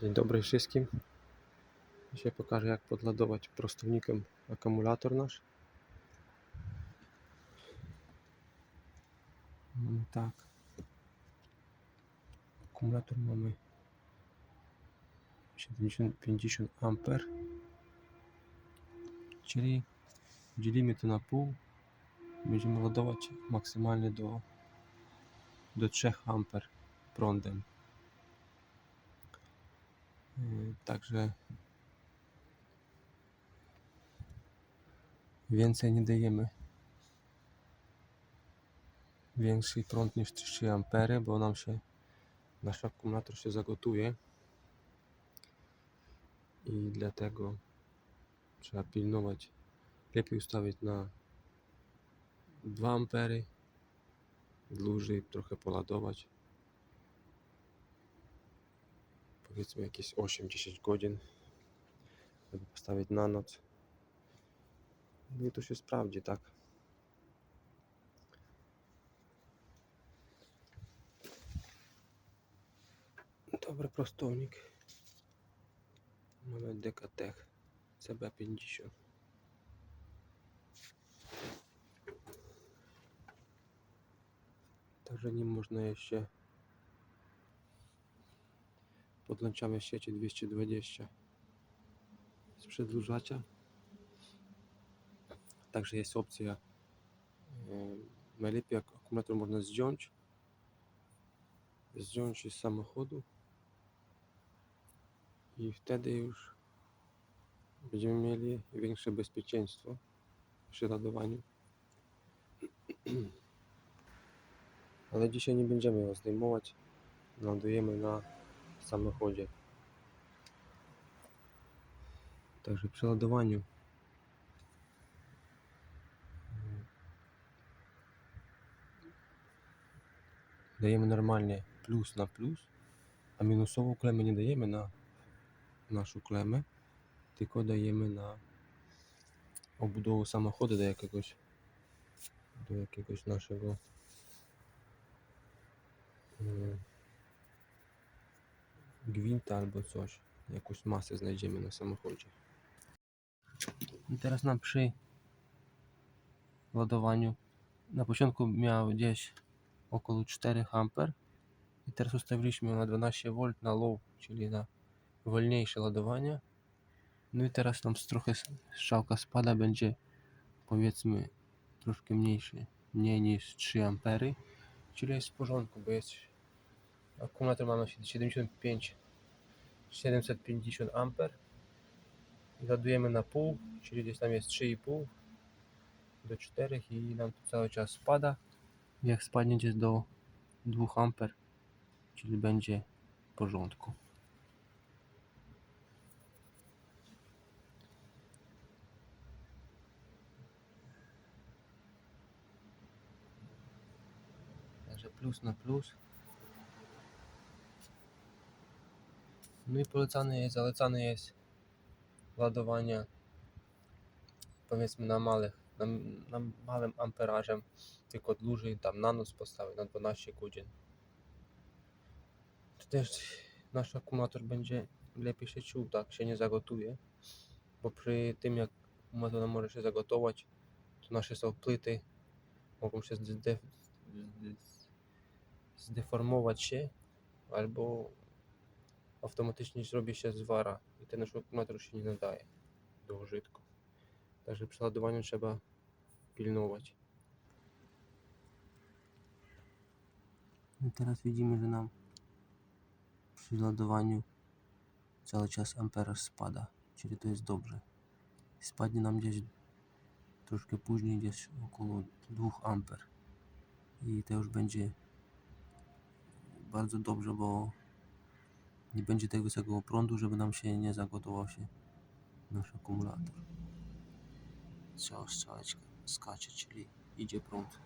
Dzień dobry wszystkim. Dzisiaj pokażę jak podładować prostownikiem akumulator nasz. Mamy tak. Akumulator mamy 70-50 amper. Czyli dzielimy to na pół. Będziemy ładować maksymalnie do, do 3 amper prądem. Yy, Także więcej nie dajemy. Większy prąd niż 3 ampery, bo nam się nasz akumulator się zagotuje i dlatego trzeba pilnować. Lepiej ustawić na 2 ampery, dłużej trochę poladować. Powiedzmy jakieś 8-10 godzin, żeby postawić na noc. No i to się sprawdzi, tak? Dobry prostownik. Mamy Dekatech CB50. Także nim można jeszcze podłączamy sieci 220 z przedłużacza. Także jest opcja e, najlepiej jak akumulator można zdjąć zdjąć z samochodu i wtedy już będziemy mieli większe bezpieczeństwo przy ładowaniu. Ale dzisiaj nie będziemy go zdejmować. Ładujemy na samochodzie. Także przy ładowaniu dajemy normalnie plus na plus, a minusową klemę nie dajemy na naszą klemę, tylko dajemy na obudowę samochodu do jakiegoś do jakiegoś naszego mm, gwinta albo coś, jakąś masę znajdziemy na samochodzie. I teraz nam przy ładowaniu na początku miał gdzieś około 4 amper i teraz ustawiliśmy na 12 V na low, czyli na wolniejsze ładowanie. No i teraz nam trochę strzałka spada, będzie powiedzmy troszkę mniejszy, mniej niż 3 ampery, czyli jest w porządku, bo jest akumulator ma na 75 750 amper i ładujemy na pół, czyli gdzieś tam jest 3,5 do 4 i nam to cały czas spada. Jak spadnie gdzieś do 2 amper, czyli będzie w porządku. Plus na plus. No i polecany jest, zalecany jest ładowanie powiedzmy na małych, na, na małym amperażem, tylko dłużej tam na noc postawić na 12 godzin. To też nasz akumulator będzie lepiej się czuł, tak się nie zagotuje, bo przy tym jak akumulator może się zagotować, to nasze są płyty mogą się zde, zde, zdeformować się albo automatycznie zrobi się zwara i ten nasz akumulator się nie nadaje do użytku. Także przy ładowaniu trzeba pilnować. I teraz widzimy, że nam przy ładowaniu cały czas amperaż spada, czyli to jest dobrze. Spadnie nam gdzieś troszkę później, gdzieś około 2 amper. I to już będzie bardzo dobrze, bo nie będzie tego wysokiego prądu, żeby nam się nie zagotował się nasz akumulator. Cała strzałeczka skacze, czyli idzie prąd.